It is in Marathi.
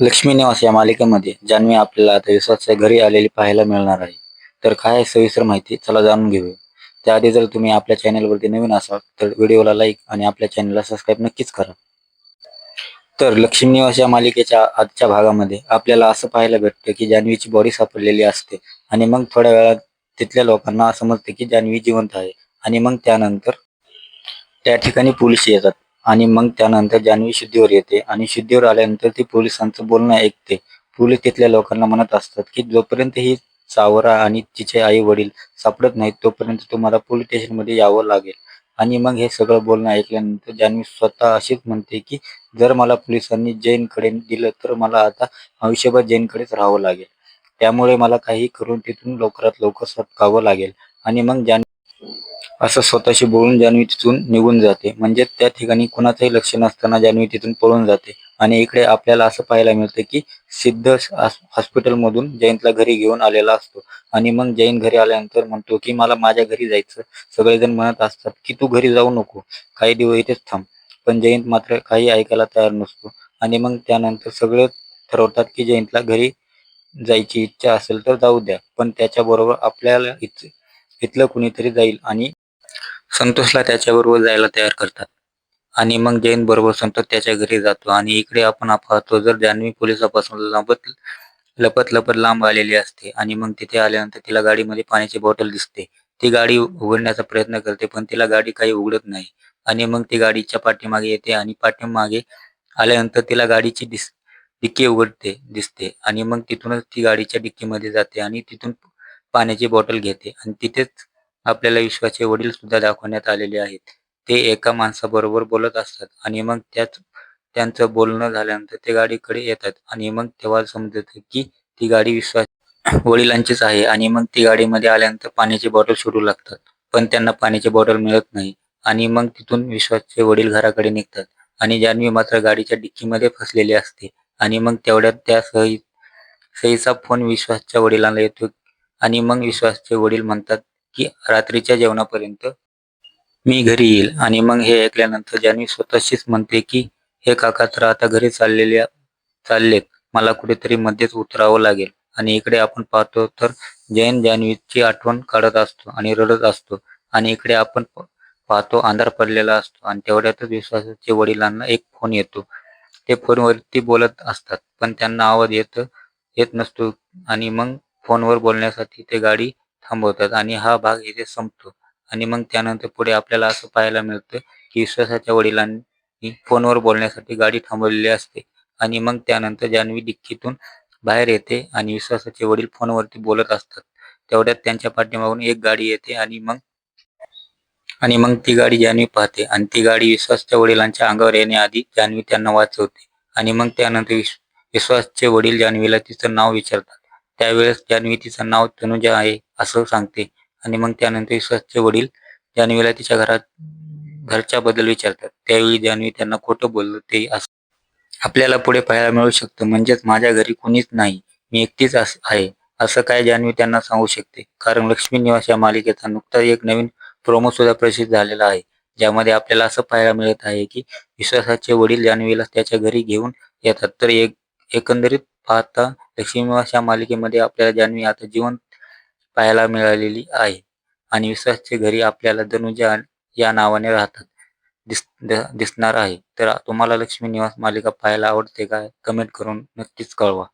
लक्ष्मी निवास या मालिकेमध्ये जान्हवी आपल्याला आता विश्वासच्या घरी आलेली पाहायला मिळणार आहे. तर काय आहे सविस्तर माहिती चला जाणून घेऊया. त्याआधी जर तुम्ही आपल्या चॅनलवरती नवीन असाल तर व्हिडिओला लाईक आणि आपल्या चॅनलला सबस्क्राईब नक्कीच करा. तर लक्ष्मी निवास या मालिकेच्या आजच्या भागामध्ये आपल्याला असं पाहायला भेटतं की जान्हवीची बॉडी सापडलेली असते आणि मग थोड्या वेळात तिथल्या लोकांना समजते की जान्हवी जिवंत आहे. आणि मग त्यानंतर त्या ठिकाणी पोलीस येतात. आणि मग त्यानंतर जान्हवी शुद्धीवर येते आणि शुद्धीवर आल्यानंतर ती पोलिसांचं बोलणं ऐकते. पोलीस तिथल्या लोकांना म्हणत असतात की जोपर्यंत ही चावरा आणि तिचे आई वडील सापडत नाहीत तोपर्यंत तुम्हाला पोलीस स्टेशनमध्ये यावं लागेल. आणि मग हे सगळं बोलणं ऐकल्यानंतर जान्हवी स्वतः अशीच म्हणते की जर मला पोलिसांनी जैनकडे दिलं तर मला आता आयुष्यभर जैनकडेच राहावं लागेल. त्यामुळे मला काही करून तिथून लवकरात लवकर सटकावं लागेल. आणि मग जान्हवी असं स्वतःशी बोलून जान्हवी तिथून निघून जाते. म्हणजे त्या ठिकाणी कुणाचंही लक्ष नसताना जान्हवी तिथून पळून जाते. आणि इकडे आपल्याला असं पाहायला मिळतं की सिद्ध हॉस्पिटलमधून जयंतला घरी घेऊन आलेला असतो. आणि मग जयंत घरी आल्यानंतर म्हणतो की मला माझ्या घरी जायचं. सगळेजण म्हणत असतात की तू घरी जाऊ नको. काही दिवस इथेच थांब. पण जयंत मात्र काही ऐकायला तयार नसतो. आणि मग त्यानंतर सगळे ठरवतात की जयंतला घरी जायची इच्छा असेल तर जाऊ द्या. पण त्याच्याबरोबर आपल्याला इथ इथलं कुणीतरी जाईल आणि संतोषला त्याच्याबरोबर जायला तयार करतात. आणि मग जैन बरोबर संतोष त्याच्या घरी जातो आणि इकडे आपण पाहतो जर जान्हवी पोलिसापासून लपत लपत लपत लांब आलेली असते आणि मग तिथे आल्यानंतर तिला गाडीमध्ये पाण्याची बॉटल दिसते. ती गाडी उघडण्याचा प्रयत्न करते पण तिला गाडी काही उघडत नाही. आणि मग ती गाडीच्या पाठीमागे येते आणि पाठीमागे आल्यानंतर तिला गाडीची दिस डिक्की उघडते दिसते. आणि मग तिथूनच ती गाडीच्या डिक्कीमध्ये जाते आणि तिथून पाण्याची बॉटल घेते. आणि तिथेच आपल्याला विश्वाचे वडील सुद्धा दाखवण्यात आलेले आहेत. ते एका माणसाबरोबर बोलत असतात आणि मग त्याच त्यांचं बोलणं झाल्यानंतर ते गाडीकडे येतात आणि मग तेव्हा समजतं की ती गाडी विश्वास वडिलांचीच आहे आणि मग ती गाडीमध्ये आल्यानंतर पाण्याची बॉटल सोडू लागतात. पण त्यांना पाण्याची बॉटल मिळत नाही आणि मग तिथून विश्वासचे वडील घराकडे निघतात आणि जान्हवी मात्र गाडीच्या डिक्कीमध्ये फसलेली असते आणि मग तेवढ्यात त्या सही सहीचा फोन विश्वासच्या वडिलांना येतो आणि मग विश्वासचे वडील म्हणतात की रात्रीच्या जेवणापर्यंत मी घरी येईल. आणि मग हे ऐकल्यानंतर जान्हवी स्वतःशीच म्हणते की हे काका तर आता घरी चाललेले चाललेत. मला कुठेतरी मध्येच उतरावं लागेल. आणि इकडे आपण पाहतो तर जैन जान्हवीची आठवण काढत असतो आणि रडत असतो. आणि इकडे आपण पाहतो अंधार पडलेला असतो. आणि तेवढ्यातच विश्वासाचे वडिलांना एक फोन येतो. ते फोनवरती बोलत असतात. पण त्यांना आवाज येत येत नसतो. आणि मग फोनवर बोलण्यासाठी ते गाडी थांबवतात आणि हा भाग इथे संपतो. आणि मग त्यानंतर पुढे आपल्याला असं पाहायला मिळतं की विश्वासाच्या वडिलांनी फोनवर बोलण्यासाठी गाडी थांबवलेली असते. आणि मग त्यानंतर जान्हवी डिक्कीतून बाहेर येते आणि विश्वासाचे वडील फोनवरती बोलत असतात. तेवढ्यात त्यांच्या पाठीमागून एक गाडी येते आणि मग आणि मग ती गाडी जान्हवी पाहते. आणि ती गाडी विश्वासच्या वडिलांच्या अंगावर येण्याआधी जान्हवी त्यांना वाचवते. आणि मग त्यानंतर विश्व विश्वासचे वडील जान्हवीला तिचं नाव विचारतात. त्यावेळेस जान्हवी तिचं नाव तनुजा आहे असं सांगते. आणि मग त्यानंतर विश्वासचे वडील जान्हवीला तिच्या घरात घरच्या बद्दल विचारतात. त्यावेळी जान्हवी त्यांना खोटं बोललं ते असं आपल्याला पुढे पाहायला मिळू शकतं म्हणजेच माझ्या घरी कोणीच नाही. मी एकटीच आहे. असं काय जान्हवी त्यांना सांगू शकते. कारण लक्ष्मी निवास या मालिकेचा नुकताच एक नवीन प्रोमो सुद्धा प्रसिद्ध झालेला आहे. ज्यामध्ये आपल्याला असं पाहायला मिळत आहे की विश्वासाचे वडील जान्हवीला त्याच्या घरी घेऊन येतात. तर एक एकंदरीत पाहता लक्ष्मी निवास या मालिकेमध्ये आपल्याला जान्हवी आता जिवंत पाहायला मिळालेली आहे. आणि विश्वासचे घरी आपल्याला धनुजा या नावाने राहतात दिस दिसणार आहे. तर तुम्हाला लक्ष्मी निवास मालिका पाहायला आवडते का? कमेंट करून नक्कीच कळवा.